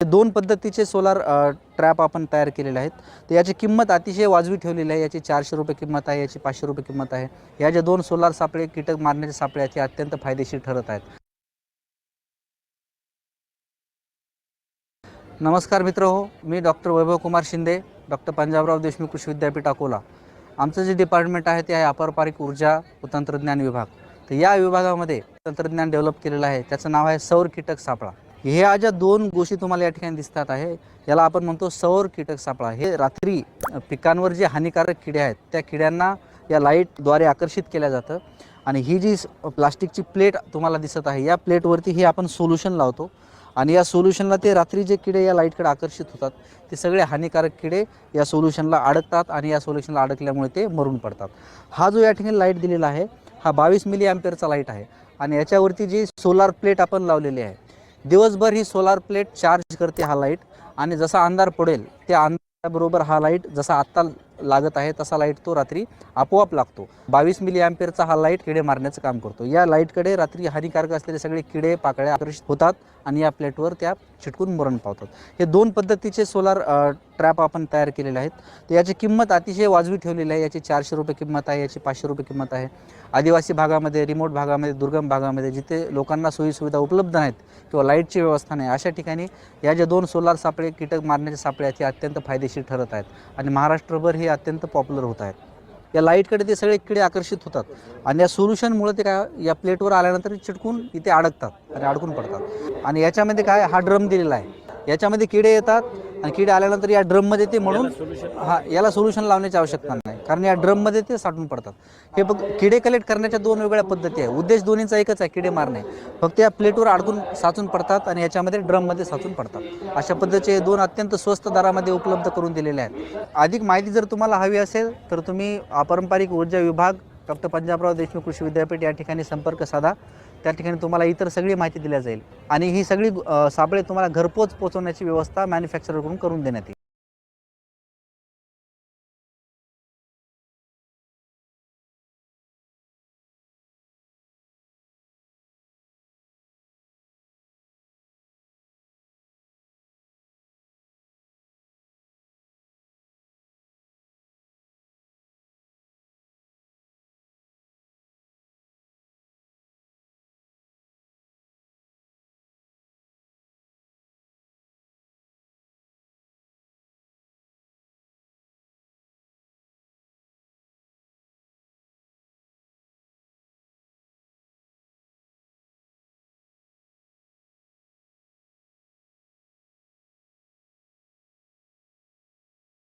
हे दोन पद्धतीचे सोलार ट्रॅप आपण तयार केलेले आहेत. तर याची किंमत अतिशय वाजवी ठेवलेली आहे. याची चारशे रुपये किंमत आहे याची पाचशे रुपये किंमत आहे. या ज्या दोन सोलार सापळे कीटक मारण्याचे सापळे याचे ते अत्यंत फायदेशीर ठरत आहेत. नमस्कार मित्र हो मी डॉक्टर वैभव कुमार शिंदे डॉक्टर पंजाबराव देशमुख कृषी विद्यापीठ अकोला. आमचं जे डिपार्टमेंट आहे ते आहे अपारंपरिक ऊर्जा व तंत्रज्ञान विभाग. तर या विभागामध्ये तंत्रज्ञान डेव्हलप केलेलं आहे. त्याचं नाव आहे सौर कीटक सापळा. ह्या ज्या दोन गोष्टी तुम्हाला या ठिकाणी दिसतात आहे. याला आपण म्हणतो सौर कीटक सापळा. हे रात्री पिकांवर जे हानिकारक किडे आहेत त्या किड्यांना या लाईटद्वारे आकर्षित केल्या जातं. आणि ही जी प्लास्टिकची प्लेट तुम्हाला दिसत आहे या प्लेटवरती हे आपण सोल्युशन लावतो. आणि या सोल्युशनला ते रात्री जे किडे या लाईटकडे आकर्षित होतात ते सगळे हानिकारक किडे या सोल्युशनला अडकतात आणि या सोल्युशनला अडकल्यामुळे ते मरून पडतात. हा जो या ठिकाणी लाइट दिलेला आहे हा बावीस मिली अँपेअरचा लाइट आहे. आणि याच्यावरती जी सोलार प्लेट आपण लावलेली आहे दिवसभर ही सोलार प्लेट चार्ज करते हा लाइट आणि जसा अंधार पडेल त्या अंधाराबरोबर हा लाइट जसा आत्ता लागत आहे तसा लाइट तो रात्री आपोआप लागतो. बावीस मिली अँपेअरचा हा लाइट किडे मारण्याचं काम करतो. या लाईटकडे रात्री हानिकारक असलेले सगळे किडे पाकळ्या आकर्षित होतात आणि या प्लेटवर त्या चिटकून मरण पावतात. हे दोन पद्धतीचे सोलार ट्रॅप आपण तयार केलेले आहेत. तर याची किंमत अतिशय वाजवी ठेवलेली आहे. याची चारशे रुपये किंमत आहे याची पाचशे रुपये किंमत आहे. आदिवासी भागामध्ये रिमोट भागामध्ये दुर्गम भागामध्ये जिथे लोकांना सोयीसुविधा उपलब्ध नाहीत किंवा लाईटची व्यवस्था नाही अशा ठिकाणी या ज्या दोन सोलार सापळे कीटक मारण्याचे सापळे आहेत ते अत्यंत फायदेशीर ठरत आहेत. आणि महाराष्ट्रभर हे अत्यंत पॉप्युलर होत आहेत. या लाईटकडे ते सगळे किडे आकर्षित होतात. आणि या सोल्युशनमुळे ते काय या प्लेटवर आल्यानंतर चिटकून इथे अडकतात आणि अडकून पडतात. आणि याच्यामध्ये काय हा ड्रम दिलेला आहे. याच्यामध्ये किडे येतात आणि किडे आल्यानंतर या ड्रममध्ये ते म्हणून हा याला सोल्युशन लावण्याची आवश्यकता नाही. कारण या ड्रममध्ये ते साठून पडतात. हे बघ किडे कलेक्ट करण्याच्या दोन वेगळ्या पद्धती आहे उद्देश दोन्हीचा एकच आहे किडे मारणे. फक्त या प्लेटवर अडकून साचून पडतात आणि याच्यामध्ये ड्रममध्ये साचून पडतात. अशा पद्धतीचे हे दोन अत्यंत स्वस्त दरामध्ये उपलब्ध करून दिलेले आहेत. अधिक माहिती जर तुम्हाला हवी असेल तर तुम्ही अपारंपरिक ऊर्जा विभाग डॉक्टर पंजाबराव देशमुख कृषी विद्यापीठ या ठिकाणी संपर्क साधा. त्या ठिकाणी तुम्हाला इतर सगळी माहिती दिल्या जाईल. आणि ही सगळी सापळे तुम्हाला घरपोच पोहोचवण्याची व्यवस्था मॅन्युफॅक्चरकडून करून देण्यात येईल.